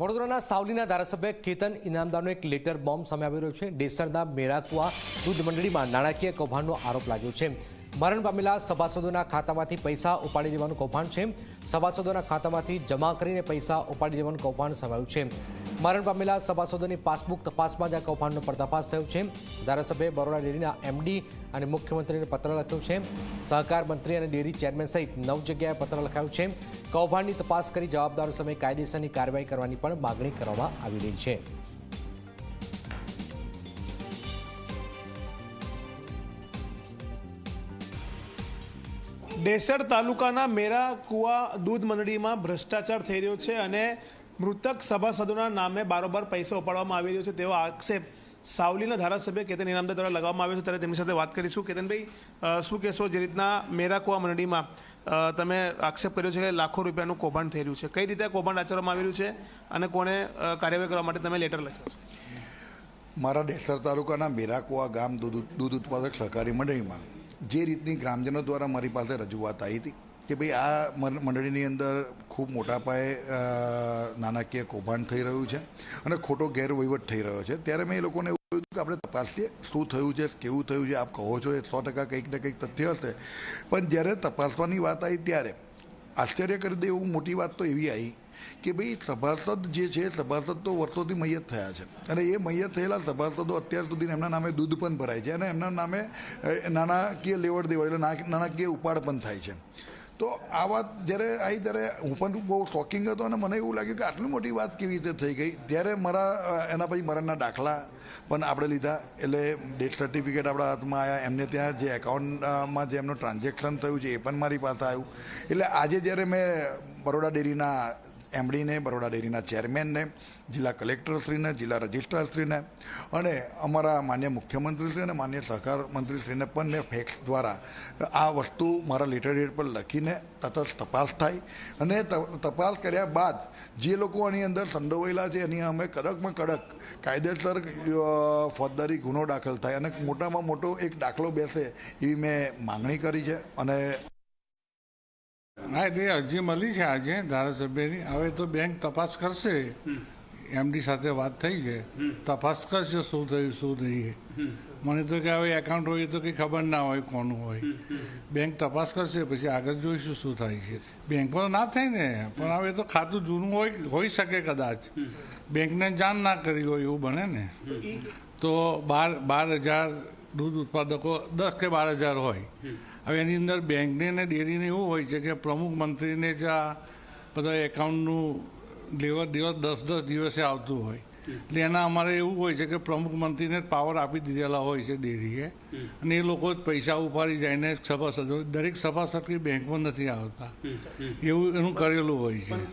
વડોદરાના સાવલીના ધારાસભ્ય કેતન ઇનામદારનો એક લેટર બોમ્બ સામે આવી રહ્યો છે. ડેસરના મેરાકુવા દૂધ મંડળીમાં નાણાકીય કૌભાંડનો આરોપ લાગ્યો છે. મરણ પામેલા સભાસદોના ખાતામાંથી પૈસા ઉપાડી લેવાનું કૌભાંડ છે. સભાસદોના ખાતામાંથી જમા કરીને પૈસા ઉપાડી લેવાનું કૌભાંડ સમાયું છે. મરણ પામેલા સભાસદોની પાસબુક તપાસમાં જ આ કૌભાંડનો પર્દાફાશ થયો છે. ધારાસભ્યએ બરોડા ડેરીના એમડી અને મુખ્યમંત્રીને પત્ર લખ્યો છે. સહકાર મંત્રી અને ડેરી ચેરમેન સહિત નવ જગ્યાએ પત્ર લખાયું છે. કૌભાંડની તપાસ કરી જવાબદારો સામે કાયદેસરની કાર્યવાહી કરવાની પણ માગણી કરવામાં આવી રહી છે. ડેસર તાલુકાના મેરા કુવા દૂધ મંડળીમાં ભ્રષ્ટાચાર થઈ રહ્યો છે અને મૃતક સભાસદોના નામે બારોબાર પૈસા ઉપાડવામાં આવી રહ્યો છે તેવો આક્ષેપ સાવલીના ધારાસભ્ય કેતન ઇનામદાર દ્વારા લગાવવામાં આવ્યો છે. ત્યારે તેમની સાથે વાત કરીશું. કેતનભાઈ શું કહેશો જે રીતના મેરા કુવા મંડળીમાં તમે આક્ષેપ કર્યો છે કે લાખો રૂપિયાનું કૌભાંડ થઈ રહ્યું છે. કઈ રીતે કૌભાંડ આચરવામાં આવી રહ્યું છે અને કોને કાર્યવાહી કરવા માટે તમે લેટર લખ્યો છે? મારા ડેસર તાલુકાના મેરાકુવા ગામ દૂધ દૂધ ઉત્પાદક સહકારી મંડળીમાં જે રીતની ગ્રામજનો દ્વારા મારી પાસે રજૂઆત આવી હતી કે ભાઈ આ મંડળીની અંદર ખૂબ મોટા પાયે નાણાકીય કૌભાંડ થઈ રહ્યું છે અને ખોટો ગેરવહીવટ થઈ રહ્યો છે. ત્યારે મેં એ લોકોને એવું કહ્યું કે આપણે તપાસીએ શું થયું છે, કેવું થયું છે, આપ કહો છો એ સો ટકા કંઈક ને કંઈક તથ્ય હશે. પણ જ્યારે તપાસવાની વાત આવી ત્યારે આશ્ચર્ય કરી દે એવું મોટી વાત તો એવી આવી કે ભાઈ સભાસદ જે છે, સભાસદ તો વર્ષોથી મૈયત થયા છે. અને એ મૈયત થયેલા સભાસદો અત્યાર સુધી એમના નામે દૂધ પણ ભરાય છે અને એમના નામે નાણાકીય લેવડ દેવડ એટલે નાણાકીય ઉપાડ પણ થાય છે. તો આ વાત જ્યારે આવી ત્યારે હું પણ બહુ શોકિંગ હતો અને મને એવું લાગ્યું કે આટલી મોટી વાત કેવી રીતે થઈ ગઈ? ત્યારે મારા એના પછી મરણના દાખલા પણ આપણે લીધા. એટલે ડેથ સર્ટિફિકેટ આપણા હાથમાં આવ્યા એમને ત્યાં જે એકાઉન્ટમાં જે એમનું ટ્રાન્ઝેક્શન થયું છે એ પણ મારી પાસે આવ્યું. એટલે આજે જ્યારે મેં બરોડા ડેરીના એમડીને, બરોડા ડેરીના ચેરમેનને, જિલ્લા કલેક્ટરશ્રીને, જિલ્લા રજિસ્ટ્રારશ્રીને અને અમારા માન્ય મુખ્યમંત્રીશ્રી અને માન્ય સહકાર મંત્રીશ્રીને પણ મેં ફેક્સ દ્વારા આ વસ્તુ મારા લેટર હેડ પર લખીને તટસ્થ તપાસ થાય અને તપાસ કર્યા બાદ જે લોકો આની અંદર સંડોવાયેલા છે, એની અમે કડકમાં કડક કાયદેસર ફોજદારી ગુનો દાખલ થાય અને મોટામાં મોટો એક દાખલો બેસે એવી મેં માંગણી કરી છે અને હા એટલે અરજી મળી છે આજે ધારાસભ્યની. હવે તો બેંક તપાસ કરશે. એમડી સાથે વાત થઈ છે. તપાસ કરશે શું થયું, શું નહીં. મને તો કે હવે એકાઉન્ટ હોય તો કંઈ ખબર ના હોય કોનું હોય. બેંક તપાસ કરશે, પછી આગળ જોઈશું શું થાય છે. બેંકમાં ના થાય ને, પણ હવે તો ખાતું જૂનું હોય હોઈ શકે કદાચ. બેંકને જાણ ના કરી હોય એવું બને ને. તો બાર બાર હજાર દૂધ ઉત્પાદકો દસ કે બાર હજાર હોય. હવે એની અંદર બેંકને ને ડેરીને એવું હોય છે કે પ્રમુખ મંત્રીને જ આ બધા એકાઉન્ટનું દિવસ દિવસ દસ દસ દિવસે આવતું હોય. એટલે એના અમારે એવું હોય છે કે પ્રમુખ મંત્રીને જ પાવર આપી દીધેલા હોય છે ડેરીએ. અને એ લોકો જ પૈસા ઉપાડી જઈને સભાસદ દરેક સભાસદ કે બેંકમાં નથી આવતા. એવું એનું કરેલું હોય છે.